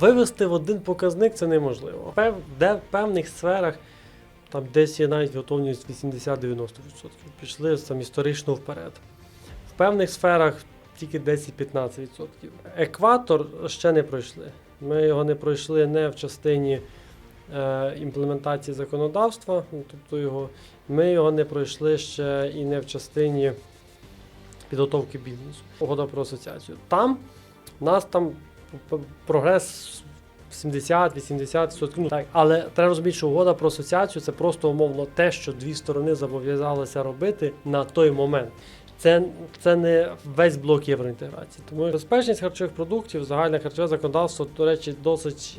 вивести в один показник це неможливо. Пев, де в певних сферах там десь є навіть готовність 80-90%. Пішли там історично вперед. В певних сферах тільки 10-15%. Екватор ще не пройшли. Ми його не пройшли не в частині е, імплементації законодавства, тобто його, ми його не пройшли ще і не в частині підготовки бізнесу. Угода про асоціацію. Там нас там прогрес 70-80%. Ну, але треба розуміти, що угода про асоціацію це просто умовно те, що дві сторони зобов'язалися робити на той момент. Це, це не весь блок євроінтеграції. Тому безпечність харчових продуктів, загальне харчове законодавство, до речі, досить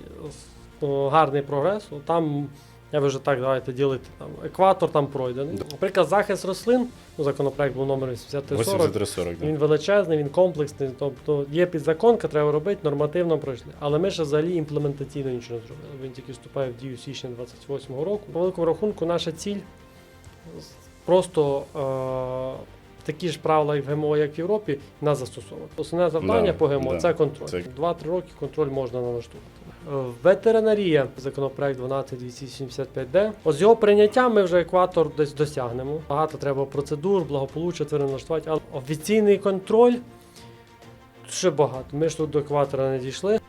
ну, гарний прогрес. Там я вже так давайте ділити. Там екватор там пройдений. Да. Наприклад, захист рослин, ну, законопроект був номер 8340. 8340, да. Він величезний, він комплексний. Тобто є підзаконка, треба робити, нормативно пройшли. Але ми ще взагалі імплементаційно нічого не зробили. Він тільки вступає в дію січня 28-го року. По великому рахунку, наша ціль просто е- такі ж правила в ГМО, як в Європі, нас застосовувати. Основне завдання Да, по ГМО да. це контроль. Це- Два-три роки контроль можна налаштувати. Е, Ветеринарія, законопроект 12275D. От з його прийняттям ми вже екватор десь досягнемо. Багато треба процедур, благополуччя налаштувати, але офіційний контроль ще багато. Ми ж тут до екватора не дійшли.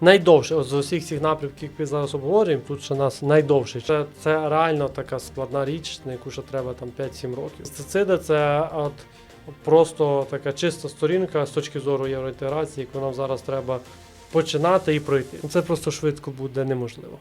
Найдовше з усіх цих напрямків, які ми зараз обговорюємо, тут ще нас найдовше. Це, це реально така складна річ, на яку ще треба там 5-7 років. Пестициди це от просто така чиста сторінка з точки зору євроінтеграції, яку нам зараз треба починати і пройти. Це просто швидко буде неможливо.